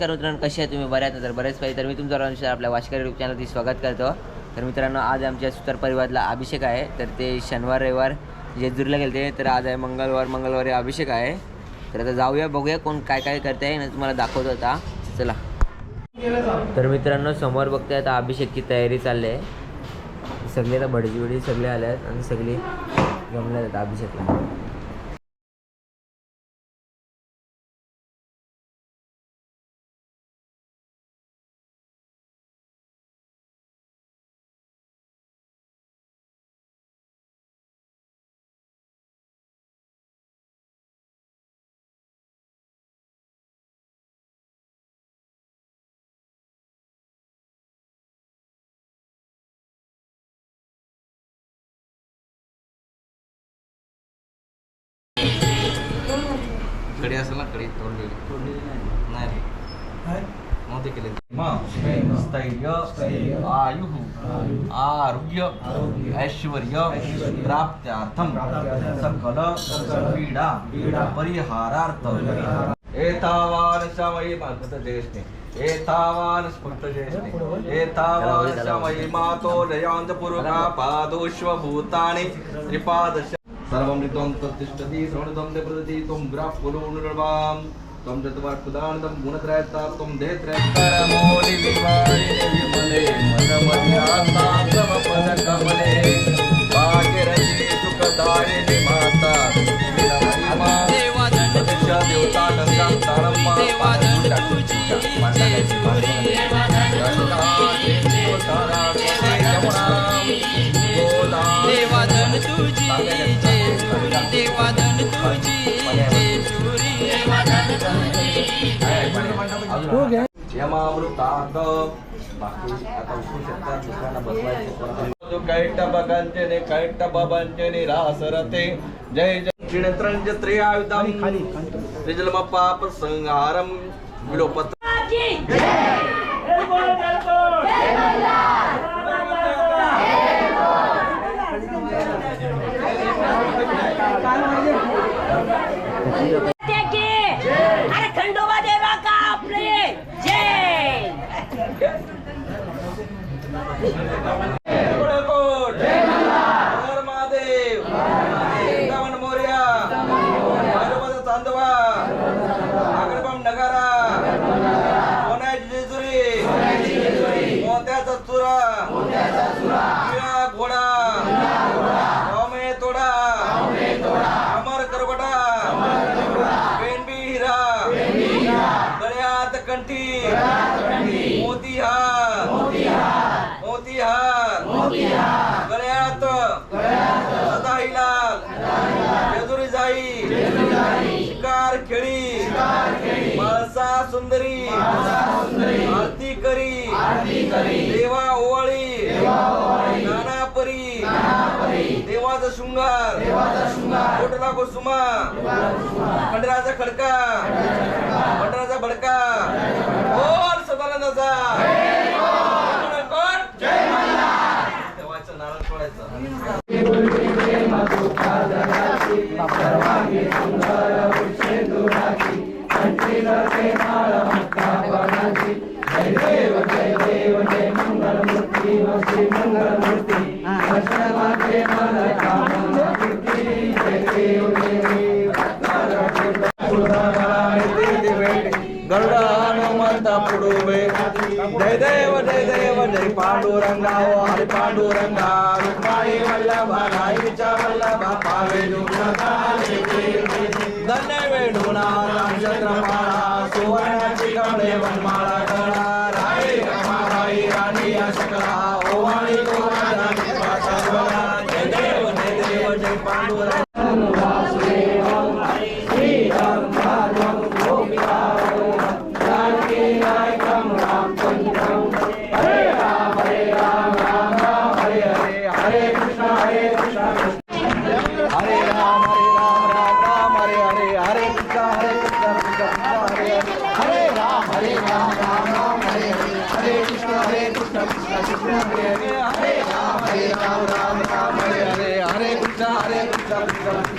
नमस्कार मित्रांनो कसे आहे तुम्ही? बऱ्याच तर बरेच पाहिजे तर मी तुमचा अनुसार आपल्या वाशकर यूट्यूब चॅनलची स्वागत करतो. तर मित्रांनो आज आमच्या सुतार परिवारला अभिषेक आहे. तर ते शनिवार रविवार जेजुरीला गेलते तर आज आहे मंगळवार. मंगळवारी अभिषेक आहे. तर आता जाऊया बघूया कोण काय काय करते आहे. ना तुम्हाला दाखवतो आता. चला. तर मित्रांनो समोर बघते आता अभिषेकची तयारी चालली आहे. सगळे आता भडजी सगळे आले आहेत आणि सगळे जमल्या आहेत अभिषेकला. कडी असेल ना कडी तोडलेली. नाही. रे. नव्हते केले. स्थैर्य आयु आरोग्य ऐश्वर्य प्राप्त्यार्थम सकल पीडा परिहारार्थ एतावान फक्त जयस्ते एतावान फक्त जयस्ते एतावान समयी मातो जयांत पुरुषा पादोश्व भूतानि त्रिपादश सर्वमृतं तत्तिष्ठति श्रवणतं ते प्रदति त्वं ग्राह्यपुरुणर्वाम् त्वं चत्वार्कुदानन्दं गुणत्रयत्तात्वं देहत्रयत्तरमौलिविवारिणि विमले मनमध्यात्मासमपदकमले भाग्यरथी सुखदायिनि माता देवता यमामृतात बाकी आता उठू शकतात दुसऱ्यांना बसवायचं जो कैट बगंजने कैट बबंजने रासरते जय जय. त्रिनेत्रंज त्रयायुधम. त्रिजलम पाप संहारम विलोपत. नगारा सोन्याची जेजुरी मोत्याचा चुरा देवा ओवाळी. नानापरी. देवाचा शृंगार. कोटला कुसुमा खंडराचा खडका. पुडुबे जय देव जय देव जय पांडुरंगा ओ हरि पांडुरंगा। रुक्माई वल्लभा नाईच्या वल्लभा पावे धन्य वेणुना नक्षत्रमाळा सुवर्णाची कमळे वनमाळा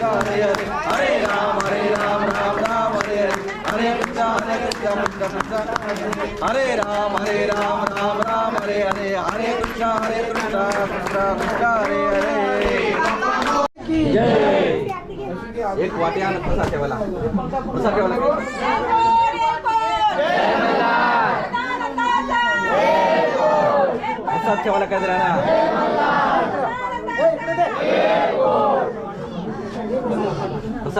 हरे हरे हरे राम हरे राम राम राम हरे हरे हरे कृष्ण हरे कृष्ण कृष्ण कृष्ण हरे राम हरे राम राम राम हरे हरे हरे कृष्ण हरे कृष्ण कृष्ण कृष्ण हरे हरे एक वाटी आण ठेवला ठेवायला प्रसाद ठेवायला प्रसाद ठेवायला काय राहणार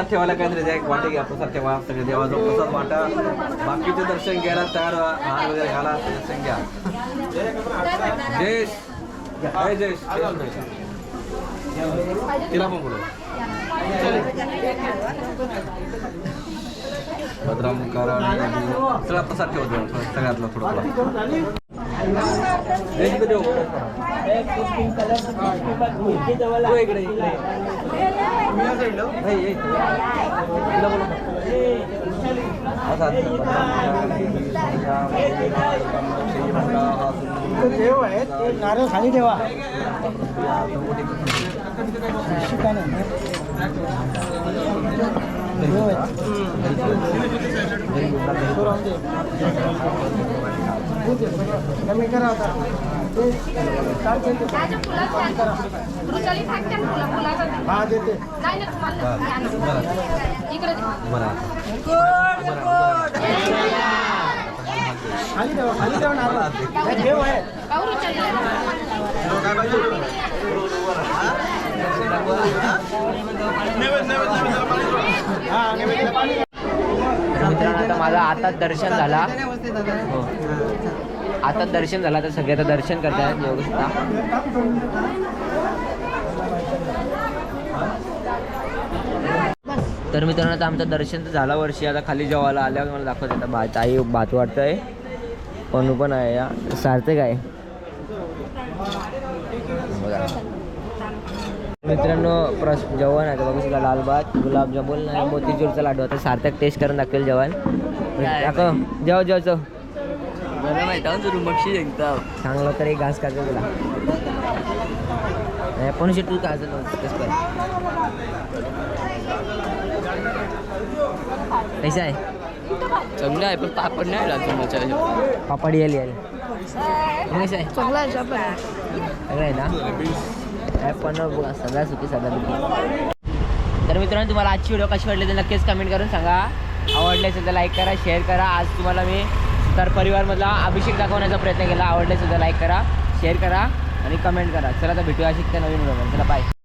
ठेवायला काय तरी एक वाटे घ्या प्रसाद ठेवा सगळे देवाचा प्रसाद वाटा बाकीचे दर्शन घ्यायला तयार हार वगैरे घाला दर्शन घ्या. जयेश जय जयेश तिला पण बोलू भद्राम कारण सगळा प्रसाद ठेवतो सगळ्यातला थोडा. देव ते नारळ खाली ठेवा देव कमी करा आता हा देते खाली खाली नारळ देव आहे काहून रुचाली हा नैवेद्य पाणी तर मित्रांनो आता आता दर्शन झाला. आता दर्शन झालं हो. तर सगळे आता दर्शन करतायत बघू तर मित्रांनो आता आमचं दर्शन तर झालं वर्षी. आता खाली जेवायला आल्यावर मला दाखवत. आता भात आई भात वाटतंय. पण पण आहे या. सार्थक आहे. मित्रांनो प्रस जेवण आहे. बघू शकता लाल भात गुलाबजामुन आणि मोतीचूरचा लाडू. आता सार्थक टेस्ट करून दाखवेल जेवण. दाखव. जेव जेव एकदा चांगलं तर एक घास खायचं तुला. नाही पण तू काय कसं आहे? चांगलं आहे पण पापड नाही राहतो माझ्या पापड येईल येईल. मग कसं आहे? चांगला आहे ना? काय पण हो. सगळ्या सुखी सगळ्या दुखी. तर मित्रांनो तुम्हाला आजची व्हिडिओ कशी वाटली तर नक्कीच कमेंट करून सांगा. आवडले असेल तर लाईक करा शेअर करा. आज तुम्हाला मी तर परिवारमधला अभिषेक दाखवण्याचा प्रयत्न केला. आवडले असेल तर लाईक करा शेअर करा आणि कमेंट करा. चला तर भेटूया अशी नवीन व्हिडिओ चला बाय